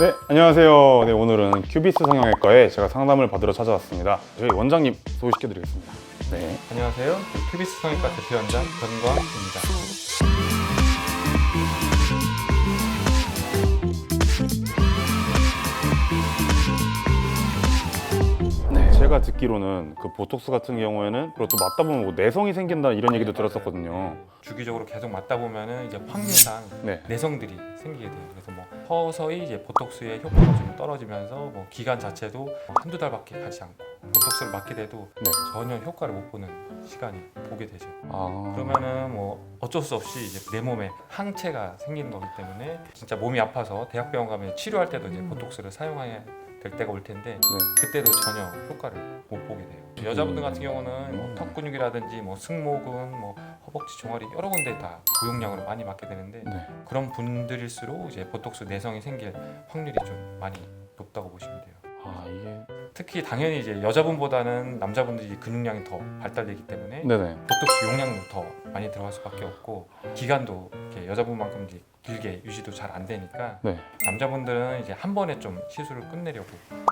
네, 안녕하세요. 네, 오늘은 큐비스 성형외과에 제가 상담을 받으러 찾아왔습니다. 저희 원장님 소개시켜 드리겠습니다. 네. 안녕하세요. 큐비스 성형과 대표 원장 변광입니다. 제가 듣기로는 그 보톡스 같은 경우에는 그리고 또 맞다 보면 뭐 내성이 생긴다 이런 얘기도 들었었거든요. 주기적으로 계속 맞다 보면은 이제 확률상 네. 내성들이 생기게 돼요. 그래서 뭐 서서히 이제 보톡스의 효과가 좀 떨어지면서 뭐 기간 자체도 뭐 한두 달밖에 가지 않고 보톡스를 맞게 돼도 네. 전혀 효과를 못 보는 시간이 보게 되죠. 아. 그러면은 뭐 어쩔 수 없이 이제 내 몸에 항체가 생기는 거기 때문에 진짜 몸이 아파서 대학병원 가면 치료할 때도 이제 보톡스를 사용해야 될 때가 올 텐데 네. 그때도 전혀 효과를 못 보게 돼요. 여자분들 같은 경우는 뭐 턱 근육이라든지 뭐 승모근, 뭐 허벅지 종아리 여러 군데 다 고용량으로 많이 맞게 되는데 네. 그런 분들일수록 이제 보톡스 내성이 생길 확률이 좀 많이 높다고 보시면 돼요. 아, 이게. 특히 당연히 이제 여자분보다는 남자분들이 근육량이 더 발달되기 때문에 네네. 보톡스 용량도 더 많이 들어갈 수밖에 없고 기간도 이렇게 여자분만큼 이제 길게 유지도 잘 안 되니까 네. 남자분들은 이제 한 번에 좀 시술을 끝내려고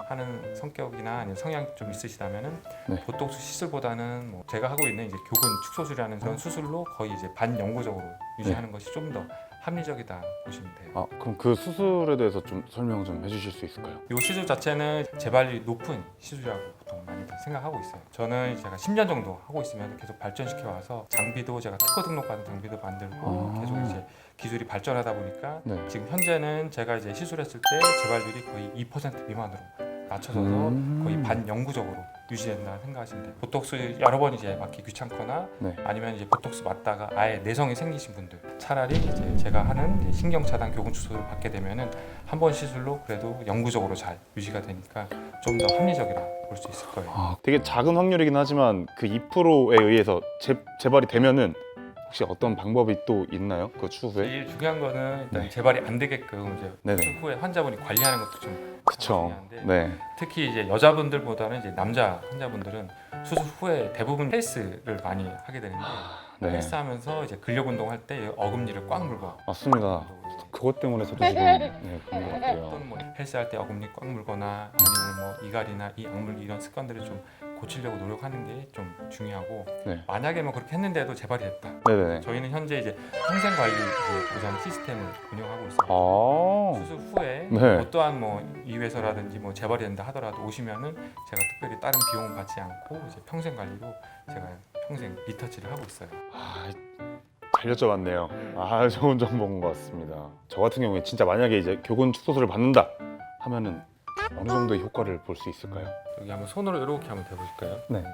하는 성격이나 아니면 성향이 좀 있으시다면은 네. 보톡스 시술보다는 뭐 제가 하고 있는 이제 교근 축소술이라는 그런 수술로 거의 이제 반영구적으로 유지하는 것이 좀 더 합리적이다 보시면 돼요. 아, 그럼 그 수술에 대해서 좀 설명 좀 해주실 수 있을까요? 이 시술 자체는 재발률이 높은 시술이라고 보통 많이 생각하고 있어요. 저는 제가 10년 정도 하고 있으면 계속 발전시켜 와서 장비도 제가 특허 등록받은 장비도 만들고 아. 계속 기술이 발전하다 보니까 네. 지금 현재는 제가 이제 시술했을 때 재발률이 거의 2% 미만으로 낮춰져서 음. 거의 반영구적으로 유지된다 생각하시면 돼요. 보톡스 여러 번 이제 맞기 귀찮거나 네. 아니면 이제 보톡스 맞다가 아예 내성이 생기신 분들 차라리 이제 제가 하는 이제 신경 차단 교근 수술을 받게 되면은 한 번 시술로 그래도 영구적으로 잘 유지가 되니까 좀 더 합리적이라 볼 수 있을 거예요. 아, 되게 작은 확률이긴 하지만 그 2%에 의해서 재, 재발이 되면은 혹시 어떤 방법이 또 있나요? 그 추후에? 제일 중요한 거는 일단 네. 재발이 안 되게끔 이제 네네. 수술 후에 환자분이 관리하는 것도 좀 그쵸. 중요한데 네. 특히 이제 여자분들보다는 이제 남자 환자분들은 수술 후에 대부분 헬스를 많이 하게 되는데 네. 헬스하면서 이제 근력 운동할 때 어금니를 꽉 물고 맞습니다. 그것 때문에 저도 지금 네, 그런 것 같아요. 또는 뭐 헬스할 때 어금니 꽉 물거나 아니면 뭐 이갈이나 이 악물 이런 습관들을 좀 고치려고 노력하는 게 좀 중요하고 네. 만약에 뭐 그렇게 했는데도 재발이 됐다. 네네네. 저희는 현재 이제 평생 관리 이제 보장 시스템을 운영하고 있어요. 아. 수술 후에 네. 어떠한 뭐 이외서라든지 뭐 재발이 된다 하더라도 오시면은 제가 특별히 다른 비용을 받지 않고 이제 평생 관리로 제가 평생 리터치를 하고 있어요. 아, 잘 여쭤봤네요. 아, 좋은 정보인 것 같습니다. 저 같은 경우에 진짜 만약에 이제 교근 축소술을 받는다 하면은 어느 정도의 효과를 볼 수 있을까요? 여기 한번 손으로 이렇게 한번 대보실까요? 네.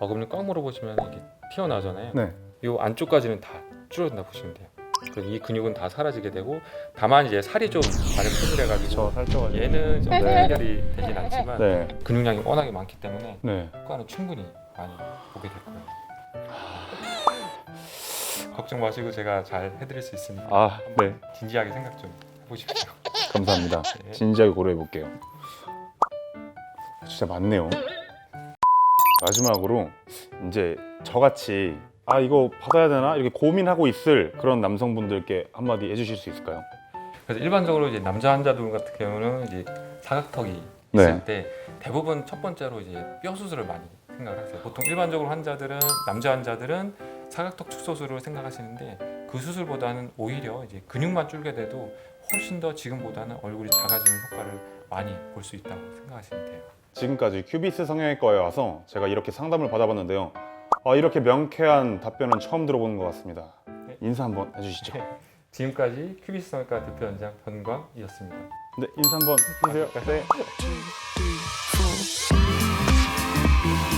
어금니 꽉 물어 보시면 이게 튀어나오잖아요. 네. 이 안쪽까지는 다 줄어든다 보시면 돼요. 그래서 이 근육은 다 사라지게 되고 다만 이제 살이 좀 분출해가지고 저 살쪄가지고. 얘는 좀 네. 해결이 되진 않지만 네. 근육량이 워낙에 많기 때문에 네. 효과는 충분히 많이 보게 될 거예요. 걱정 마시고 제가 잘 해드릴 수 있으니까 아, 네. 진지하게 생각 좀 해보십시오. 감사합니다. 네. 진지하게 고려해 볼게요. 진짜 많네요. 마지막으로 이제 저같이 아 이거 받아야 되나 이렇게 고민하고 있을 그런 남성분들께 한마디 해주실 수 있을까요? 그래서 일반적으로 이제 남자 환자들 같은 경우는 이제 사각턱이 네. 있을 때 대부분 첫 번째로 이제 뼈 수술을 많이 생각을 하세요. 보통 일반적으로 환자들은 남자 환자들은 사각턱 축소술을 생각하시는데 그 수술보다는 오히려 이제 근육만 줄게 돼도 훨씬 더 지금보다는 얼굴이 작아지는 효과를 많이 볼 수 있다고 생각하시면 돼요. 지금까지 큐비스 성형외과에 와서 제가 이렇게 상담을 받아봤는데요. 아, 이렇게 명쾌한 답변은 처음 들어보는 것 같습니다. 네. 인사 한번 해주시죠. 지금까지 큐비스 성형과 대표 원장 변광이었습니다. 네, 인사 한번 해주세요. 네. two, three, four.